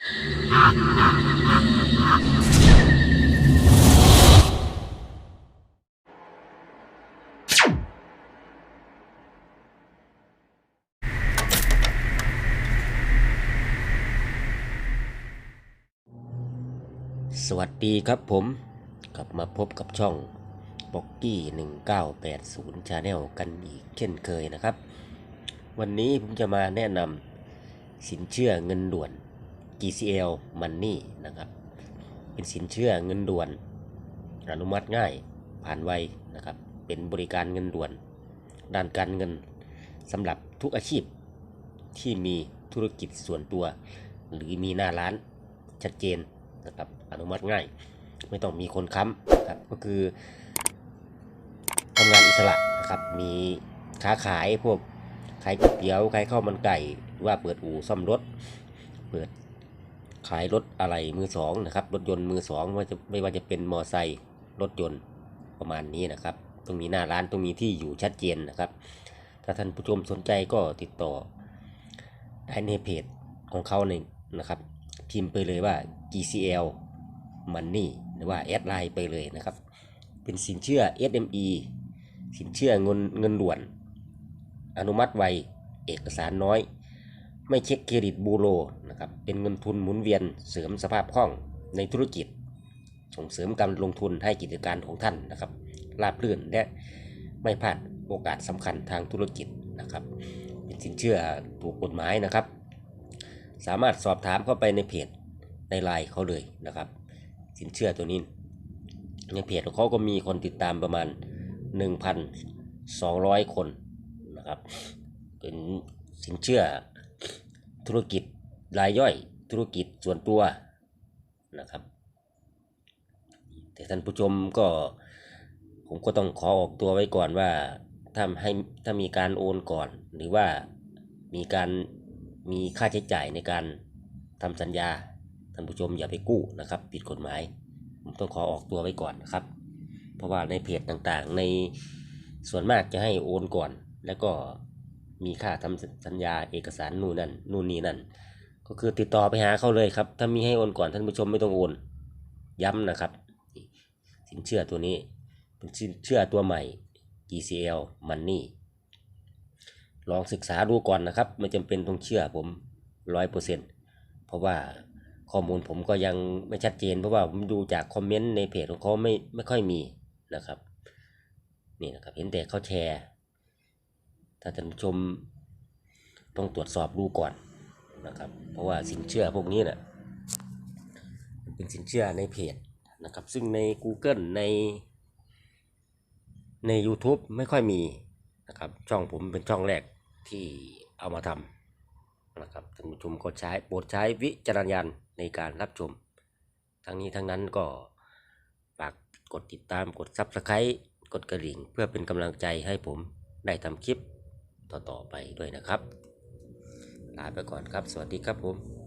สวัสดีครับผม กลับมาพบกับช่องบ็อกกี้1980 Channel กันอีกเช่นเคยนะครับ วันนี้ผมจะมาแนะนำสินเชื่อเงินด่วน GCL Money นะครับ เป็นสินเชื่อเงินด่วน อนุมัติง่ายผ่านไวนะครับ เป็นบริการเงินด่วน ด้านการเงินสำหรับทุกอาชีพที่มีธุรกิจส่วนตัว หรือมีหน้าร้านชัดเจนนะครับ อนุมัติง่าย ไม่ต้องมีคนค้ำนะครับก็คือทำงานอิสระนะครับ มีค้าขายพวกขายก๋วยเตี๋ยวขายข้าวมันไก่ หรือว่าเปิดอู่ซ่อมรถ เปิด ขายรถอะไรมือสองนะครับ รถยนต์มือสองไม่ว่าจะไม่ว่าจะเป็นมอไซค์รถยนต์ประมาณนี้นะครับต้องมีหน้าร้านต้องมีที่อยู่ชัดเจนนะครับ ถ้าท่านผู้ชมสนใจก็ติดต่อได้ในเพจของเขาหนึ่งนะครับ พิมพ์ไปเลยว่า GCL Money หรือว่าแอดไลน์ไปเลยนะครับ เป็นสินเชื่อ SME สินเชื่อเงินเงินด่วน อนุมัติไวเอกสารน้อย ไม่เช็คเครดิตบูโรนะครับเป็นเงินทุนหมุนเวียนเสริมสภาพคล่องในธุรกิจ ส่งเสริมการลงทุนให้กิจการของท่านนะครับราบรื่นและไม่พลาดโอกาสสำคัญทางธุรกิจนะครับ เป็นสินเชื่อถูกกฎหมายนะครับ สามารถสอบถามเข้าไปในเพจในไลน์เขาเลยนะครับ สินเชื่อตัวนี้ ในเพจของเขาก็มีคนติดตามประมาณ 1,200 คนนะครับเป็นสินเชื่อ ธุรกิจรายย่อย ธุรกิจส่วนตัวนะครับ แต่ท่านผู้ชมก็ผมก็ต้องขอออกตัวไว้ก่อนว่าถ้าให้ถ้ามีการโอนก่อน หรือว่ามีการมีค่าใช้จ่ายในการทำสัญญาท่านผู้ชมอย่าไปกู้นะครับผิดกฎหมาย ผมต้องขอออกตัวไว้ก่อนนะครับ เพราะว่าในเพจต่างๆ ในส่วนมากจะให้โอนก่อนแล้วก็ มีค่าทำสัญญาเอกสารนู่นนั่นนู่นนี่นั่น ก็คือติดต่อไปหาเขาเลยครับ ถ้ามีให้โอนก่อนท่านผู้ชมไม่ต้องโอน ย้ำนะครับ สินเชื่อตัวนี้เป็นสินเชื่อตัวใหม่ GCL Money ลองศึกษาดูก่อนนะครับ ไม่จำเป็นต้องเชื่อผมร้อยเปอร์เซ็นเพราะว่าข้อมูลผมก็ยังไม่ชัดเจน เพราะว่าผมดูจากคอมเมนต์ในเพจของเขาไม่ไม่ค่อยมีนะครับ นี่นะครับ เห็นแต่เขาแชร์ ถ้าท่านผู้ชมต้องตรวจสอบดูก่อนนะครับ เพราะว่าสินเชื่อพวกนี้นะ่ะเป็นสินเชื่อในเพจนะครับ ซึ่งใน Google ในใน YouTube ไม่ค่อยมีนะครับช่องผมเป็นช่องแรกที่เอามาทำนะครับท่านผู้ชมก็ใช้โปรดใช้วิจารณญาณในการรับชม ทั้งนี้ทั้งนั้นก็ฝากกดติดตามกด Subscribe กดกระดิ่ง เพื่อเป็นกำลังใจให้ผมได้ทำคลิป ต่อๆไปด้วยนะครับ ลาไปก่อนครับ สวัสดีครับผม